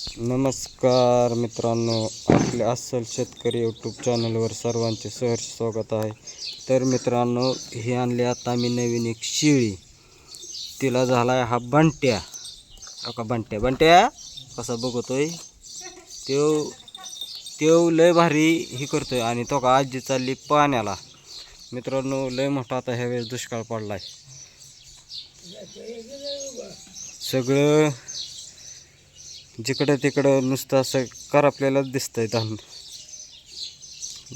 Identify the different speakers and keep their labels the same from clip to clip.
Speaker 1: नमस्कार मित्रांनो आपले अस्सल शेतकरी यूट्यूब चॅनलवर सर्वांचे सहर्ष स्वागत आहे. तर मित्रांनो ही आणली आता मी नवीन एक शिळी. तिला झाला आहे हा बंट्या. हो का बंट्या? बंट्या कसा बघतोय? तेव तेव लय भारी ही करतोय आणि तो का आजी चालली पाण्याला. मित्रांनो लय मोठा आता ह्या वेळेस दुष्काळ आहे सगळं जिकडं तिकडं नुसतं असं करपलेलंच दिसतंय धान.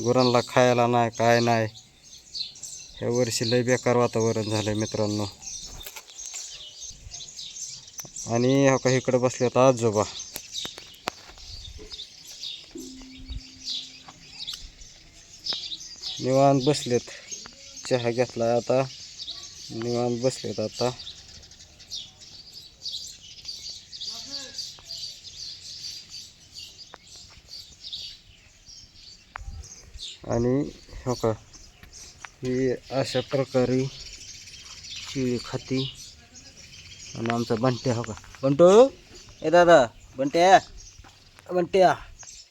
Speaker 1: गुरांना खायला नाही काय नाही. ह्या वर्षी लय बेकार वातावरण झालंय मित्रांनो. आणि हा का इकडं बसलेत आजोबा. निवांत बसलेत. चहा घेतलाय आता. निवांत बसलेत आता. आणि हो का ही अशा प्रकारे शिळी खाती. आणि आमचा बंट्या हो का. बंटू ए दादा बंट्या बंट्या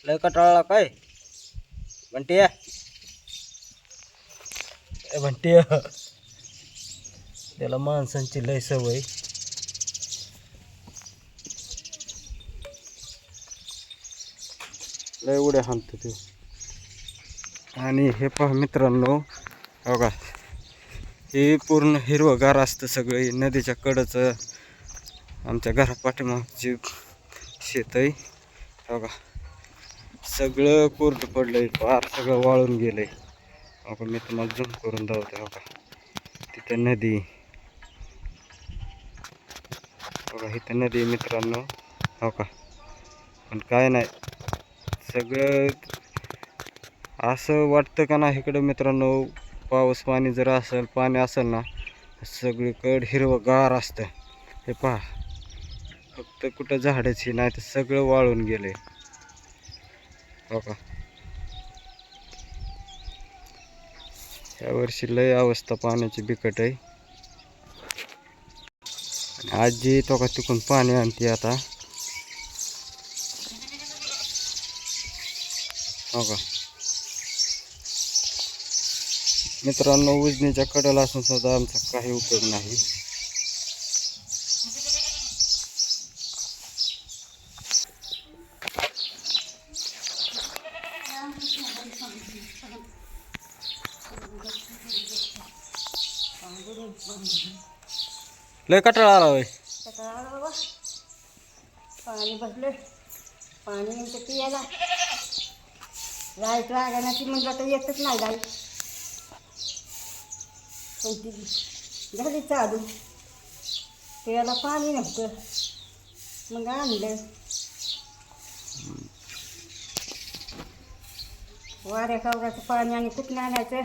Speaker 1: लय कटाळला काय? बंट्या. ए बंट्या त्याला माणसांची लय सवय. लय उड्या हाणतो तू आणि हे पहा मित्रांनो बघा. हे पूर्ण हिरवंगार असतं सगळी. नदीच्या कडचं आमच्या घरापाठीमागची शेत आहे. बघा. सगळं सगळं पडलं पडलंय. पार सगळं वाळून गेलंय. आहे का मी तुम्हाला झूम करून दावते बघा. तिथं नदी. बघा इथं नदी मित्रांनो. हो का पण काय नाही. सगळं असं वाटतं का नाही इकडं मित्रांनो? पाऊस पाणी जर असेल पाणी असेल ना सगळीकडं हिरवंगार असतं. हे पहा फक्त कुठं झाडाची नाही तर सगळं वाळून गेलंय हो का यावर्षी लय अवस्था पाण्याची बिकट आहे. आणि आजी तो का तिकडून पाणी आणते आता. हो का मित्रांनो उजनीच्या कडेला असून सुद्धा आमचा काही उपयोग नाही. लय कटाळा आला होय.
Speaker 2: पाणी बसले पाणी नेमकं पियाला. लाइट लागायला ती म्हणलं तर येतच नाही लाइट. पण ती. झाली चालू. पियाला पाणी नव्हतं. मग आणलं. वाऱ्या कावराचं पाणी आणि कुठं आणायचं?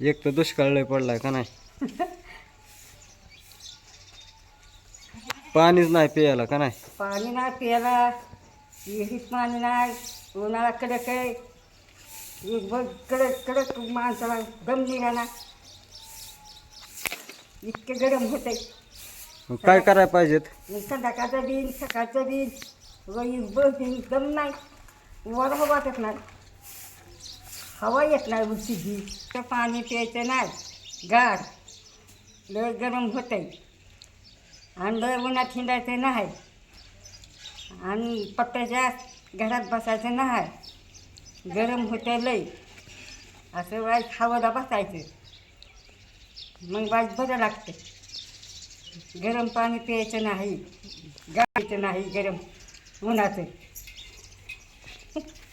Speaker 1: एक तर दुष्काळ लय पडलाय का नाही? पाणीच नाही प्यायला का नाही?
Speaker 2: पाणी नाही प्यायला. विहिरीत पाणी नाही. उन्हाळा कडक आहे. एक बघ कडक कडक माणसाला दम निघाला. इतके गरम होते
Speaker 1: मग काय करायला पाहिजेत?
Speaker 2: संध्याकाळचं बिन सकाळचं बिन वही दम नाही. वर हवा वाटत नाही. हवा येत नाही उलटीची तर पाणी प्यायचं नाही. गार. लय गरम होतंय आणि लय उन्हात हिंडायचं नाही. आणि पट्ट्याच्या घरात बसायचं नाही. गरम होतं लय. असं वाईट हवाला बसायचं. मग बाज बरं लागते. गरम पाणी प्यायचं नाही गायचं नाही गरम उन्हाचं.